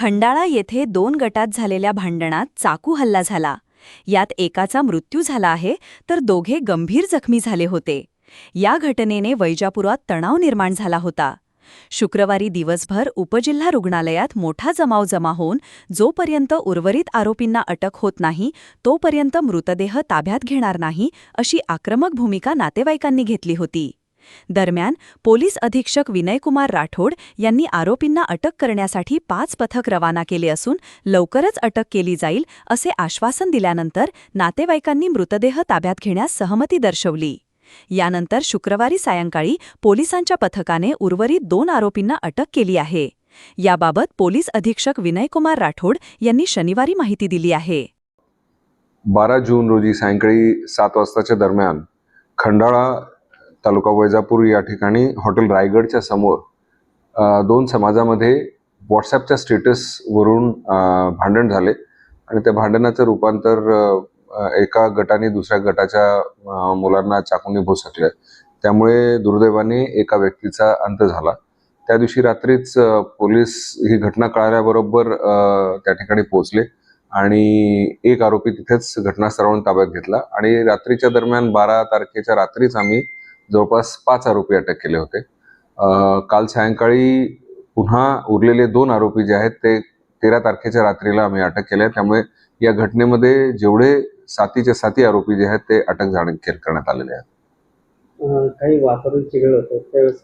खंडाळा येथे दोन गटात झालेल्या भांडणात चाकू हल्ला झाला. यात एकाचा मृत्यू झाला आहे तर दोघे गंभीर जखमी झाले होते. या घटनेने वैजापुरात तणाव निर्माण झाला होता. शुक्रवारी दिवसभर उपजिल्हा रुग्णालयात मोठा जमाव जमा होऊन जोपर्यंत उर्वरित आरोपींना अटक होत नाही तोपर्यंत मृतदेह ताब्यात घेणार नाही अशी आक्रमक भूमिका नातेवाईकांनी घेतली होती. दरम्यान पोलीस अधीक्षक विनयकुमार राठोड यांनी आरोपींना अटक करण्यासाठी पाच पथक रवाना केले असून लवकरच अटक केली जाईल असे आश्वासन दिल्यानंतर नातेवाईकांनी मृतदेह ताब्यात घेण्यास सहमती दर्शवली. यानंतर शुक्रवारी सायंकाळी पोलिसांच्या पथकाने उर्वरित दोन आरोपींना अटक केली आहे. याबाबत पोलीस अधीक्षक विनयकुमार राठोड यांनी शनिवारी माहिती दिली आहे. बारा जून रोजी सायंकाळी सात वाजताच्या दरम्यान खंडाळा तालुका वैजापूर या ठिकाणी हॉटेल रायगडच्या समोर दोन समाजामध्ये व्हॉट्सॲपच्या स्टेटसवरून भांडण झाले. आणि त्या भांडणाचं रूपांतर एका गटाने दुसऱ्या गटाच्या मुलांना चाकूने भोसकलं त्यामुळे दुर्दैवाने एका व्यक्तीचा अंत झाला. त्या दिवशी रात्रीच पोलीस ही घटना कळाल्याबरोबर त्या ठिकाणी पोहोचले. आणि एक आरोपी तिथेच घटनास्थळावरून ताब्यात घेतला. आणि रात्रीच्या दरम्यान बारा तारखेच्या रात्रीच आम्ही जवळपास पाच आरोपी अटक केले होते. काल सायंकाळी पुन्हा उरलेले दोन आरोपी जे आहेत ते तेरा तारखेच्या रात्रीला आम्ही अटक केले त्यामुळे या घटनेमध्ये जेवढे सातीचे साती आरोपी जे आहेत ते अटक जाणे करण्यात आलेले आहेत. काही वातावरण चिघळ होतं त्यावेळेस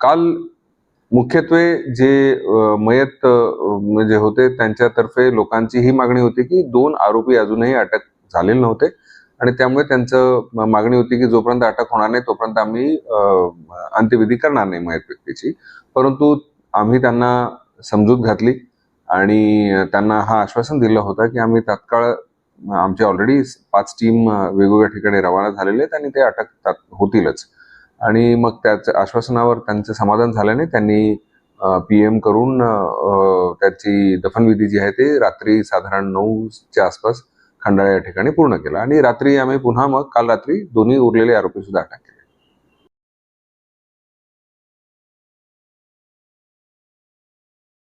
काल मुख्यत्वे जे मयत अ, म्हणजे होते त्यांच्यातर्फे लोकांची ही मागणी होती की दोन आरोपी अजूनही अटक झालेले नव्हते. आणि त्यामुळे त्यांचं मागणी होती की जोपर्यंत अटक होणार नाही तोपर्यंत आम्ही अंत्यविधी करणार नाही मयत व्यक्तीची. परंतु आम्ही त्यांना समजूत घातली आणि त्यांना हा आश्वासन दिलं होतं की आम्ही तात्काळ आमचे ऑलरेडी पाच टीम वेगवेगळ्या ठिकाणी रवाना झालेले आहेत आणि ते अटक होतीलच. आणि मग त्याच आश्वासनावर त्यांचं समाधान झाल्याने त्यांनी पी एम करून त्याची दफनविधी जी आहे ते रात्री साधारण नऊच्या आसपास खंडाळा या ठिकाणी पूर्ण केला. आणि रात्री आम्ही पुन्हा मग काल रात्री दोन्ही उरलेले आरोपी सुद्धा अटक केले.